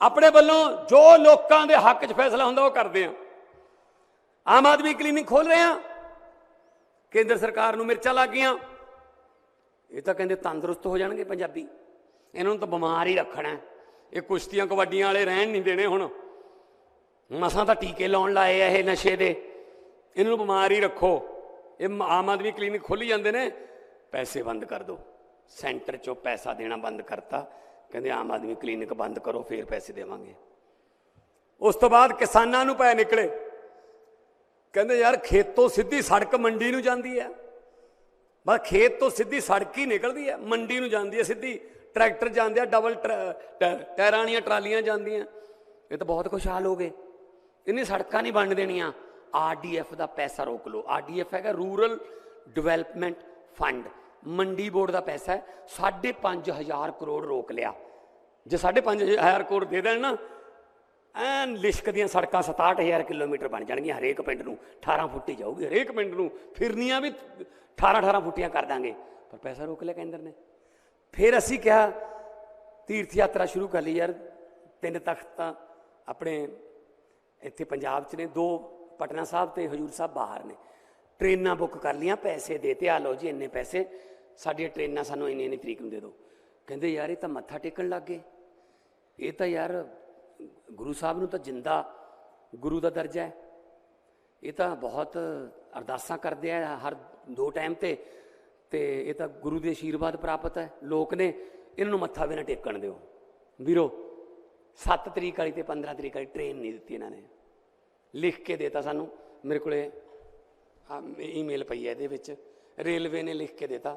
ਆਪਣੇ ਵੱਲੋਂ ਜੋ ਲੋਕਾਂ ਦੇ ਹੱਕ 'ਚ ਫੈਸਲਾ ਹੁੰਦਾ ਉਹ ਕਰਦੇ ਆ ਆਮ ਆਦਮੀ ਕਲੀਨਿਕ ਖੋਲ ਰਹੇ ਆ ਕੇਂਦਰ ਸਰਕਾਰ ਨੂੰ ਮਿਰਚਾਂ ਲੱਗ ਗਈਆਂ। ਇਹ ਤਾਂ ਕਹਿੰਦੇ ਤੰਦਰੁਸਤ ਹੋ ਜਾਣਗੇ ਪੰਜਾਬੀ। ਇਹਨਾਂ ਨੂੰ ਤਾਂ ਬਿਮਾਰ ਹੀ ਰੱਖਣਾ ਇਹ ਕੁਸ਼ਤੀਆਂ ਕਬੱਡੀਆਂ ਵਾਲੇ ਰਹਿਣ ਨਹੀਂ ਦੇਣੇ ਹੁਣ। ਮਸਾਂ ਤਾਂ ਟੀਕੇ ਲਾਉਣ ਲਾਏ ਆ ਇਹ ਨਸ਼ੇ ਦੇ। ਇਹਨਾਂ ਨੂੰ ਬਿਮਾਰ ਹੀ ਰੱਖੋ। ਇਹ ਆਮ ਆਦਮੀ ਕਲੀਨਿਕ ਖੋਲੀ ਜਾਂਦੇ ਨੇ। ਪੈਸੇ ਬੰਦ ਕਰ ਦਿਓ। ਸੈਂਟਰ ਚੋਂ ਪੈਸਾ ਦੇਣਾ ਬੰਦ ਕਰਤਾ। ਕਹਿੰਦੇ ਆਮ ਆਦਮੀ ਕਲੀਨਿਕ ਬੰਦ ਕਰੋ, ਫੇਰ ਪੈਸੇ ਦੇਵਾਂਗੇ। ਉਸ ਤੋਂ ਬਾਅਦ ਕਿਸਾਨਾਂ ਨੂੰ ਪੈ ਨਿਕਲੇ। ਕਹਿੰਦੇ ਯਾਰ ਖੇਤੋਂ ਸਿੱਧੀ ਸੜਕ ਮੰਡੀ ਨੂੰ ਜਾਂਦੀ ਹੈ। ਬਸ ਖੇਤ ਤੋਂ ਸਿੱਧੀ ਸੜਕ ਹੀ ਨਿਕਲਦੀ ਹੈ। ਮੰਡੀ ਨੂੰ ਜਾਂਦੀ ਹੈ ਸਿੱਧੀ। ਟਰੈਕਟਰ ਜਾਂਦੇ ਆ, ਡਬਲ ਟਰ- ਟੈ- ਟਾਇਰਾਂ ਵਾਲੀਆਂ ਟਰਾਲੀਆਂ ਜਾਂਦੀਆਂ। ਇਹ ਤਾਂ ਬਹੁਤ ਖੁਸ਼ਹਾਲ ਹੋ ਗਏ। ਇੰਨੀ ਸੜਕਾਂ ਨਹੀਂ ਬਣ ਦੇਣੀਆਂ। ਆਰਡੀਐਫ ਦਾ ਪੈਸਾ ਰੋਕ ਲਓ। ਆਰਡੀਐਫ ਹੈਗਾ ਰੂਰਲ ਡਿਵੈਲਪਮੈਂਟ ਫੰਡ। ਮੰਡੀ ਬੋਰਡ ਦਾ ਪੈਸਾ ਹੈ 5.5000 ਕਰੋੜ ਰੋਕ ਲਿਆ। ਜੇ 5.5000 ਕਰੋੜ ਦੇ ਦੇਣ ਨਾ, ਐਨ ਲਿਸ਼ਕ ਦੀਆਂ ਸੜਕਾਂ 67000 ਕਿਲੋਮੀਟਰ ਬਣ ਜਾਣਗੀਆਂ ਹਰੇਕ ਪਿੰਡ ਨੂੰ। 18 ਫੁੱਟੀ ਜਾਊਗੀ ਹਰੇਕ ਪਿੰਡ ਨੂੰ। ਫਿਰਨੀਆਂ ਵੀ 18 18 ਫੁੱਟੀਆਂ ਕਰ ਦਾਂਗੇ। ਪਰ ਪੈਸਾ ਰੋਕ ਲਿਆ ਕੇਂਦਰ ਨੇ। ਫਿਰ ਅਸੀਂ ਕਿਹਾ, ਤੀਰਥ ਯਾਤਰਾ ਸ਼ੁਰੂ ਕਰ ਲਈ ਯਾਰ। ਤਿੰਨ ਤਖਤ ਤਾਂ ਆਪਣੇ ਇੱਥੇ ਪੰਜਾਬ 'ਚ ਨੇ, ਦੋ ਪਟਨਾ ਸਾਹਿਬ ਤੇ ਹਜੂਰ ਸਾਹਿਬ ਬਾਹਰ ਨੇ। ਟ੍ਰੇਨਾਂ ਬੁੱਕ ਕਰ ਲੀਆਂ ਪੈਸੇ ਦੇ 'ਤੇ ਆ ਲਓ ਜੀ, ਇੰਨੇ ਪੈਸੇ। ਸਾਡੀਆਂ ਟ੍ਰੇਨਾਂ ਸਾਨੂੰ ਇੰਨੀ ਇੰਨੀ ਤਰੀਕ ਨੂੰ ਦੇ ਦਿਓ। ਕਹਿੰਦੇ ਯਾਰ ਇਹ ਤਾਂ ਮੱਥਾ ਟੇਕਣ ਲੱਗ ਗਏ। ਇਹ ਤਾਂ ਯਾਰ ਗੁਰੂ ਸਾਹਿਬ ਨੂੰ ਤਾਂ ਜਿੰਦਾ ਗੁਰੂ ਦਾ ਦਰਜਾ ਹੈ। ਇਹ ਤਾਂ ਬਹੁਤ ਅਰਦਾਸਾਂ ਕਰਦੇ ਆ ਹਰ ਦੋ ਟਾਈਮ ਤੇ। ਤੇ ਇਹ ਤਾਂ ਗੁਰੂ ਦੇ ਆਸ਼ੀਰਵਾਦ ਪ੍ਰਾਪਤ ਹੈ। ਲੋਕ ਨੇ ਇਹਨਾਂ ਨੂੰ ਮੱਥਾ ਵੀ ਨਾ ਟੇਕਣ ਦਿਓ। ਵੀਰੋ 7 ਤਰੀਕ ਵਾਲੀ ਤੇ 15 ਤਰੀਕ ਵਾਲੀ ਟ੍ਰੇਨ ਨਹੀਂ ਦਿੱਤੀ ਇਹਨਾਂ ਨੇ। ਲਿਖ ਕੇ ਦੇਤਾ ਸਾਨੂੰ। ਮੇਰੇ ਕੋਲੇ ਈਮੇਲ ਪਈ ਹੈ ਇਹਦੇ ਵਿੱਚ। ਰੇਲਵੇ ਨੇ ਲਿਖ ਕੇ ਦੇਤਾ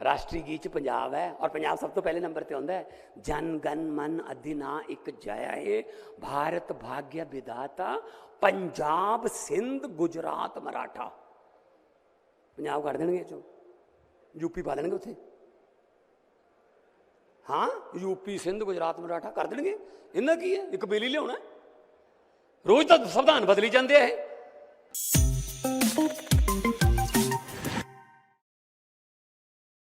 ਰਾਸ਼ਟਰੀ ਗੀਤ ਚ ਪੰਜਾਬ ਹੈ ਔਰ ਪੰਜਾਬ ਸਭ ਤੋਂ ਪਹਿਲੇ ਨੰਬਰ ਤੇ ਆਉਂਦਾ ਹੈ। ਜਨ, ਗਨ, ਮਨ, ਅਧਿਨਾ, ਇੱਕ ਜਯਾ ਹੈ ਭਾਰਤ ਭਾਗਯ ਵਿਦਾਤਾ ਪੰਜਾਬ ਸਿੰਧ, ਗੁਜਰਾਤ ਮਰਾਠਾ। ਪੰਜਾਬ ਕਰ ਦੇਣਗੇ ਇਹ ਚੋਂ। ਯੂਪੀ ਪਾ ਦੇਣਗੇ ਉੱਥੇ। ਹਾਂ ਯੂਪੀ ਸਿੰਧ, ਗੁਜਰਾਤ ਮਰਾਠਾ ਕਰ ਦੇਣਗੇ। ਇਹਨਾਂ ਕੀ ਹੈ? ਇੱਕ ਬੇਲੀ ਲਿਆਉਣਾ ਰੋਜ਼ ਤਾਂ ਸੰਵਿਧਾਨ ਬਦਲੀ ਜਾਂਦੇ ਆ ਇਹ।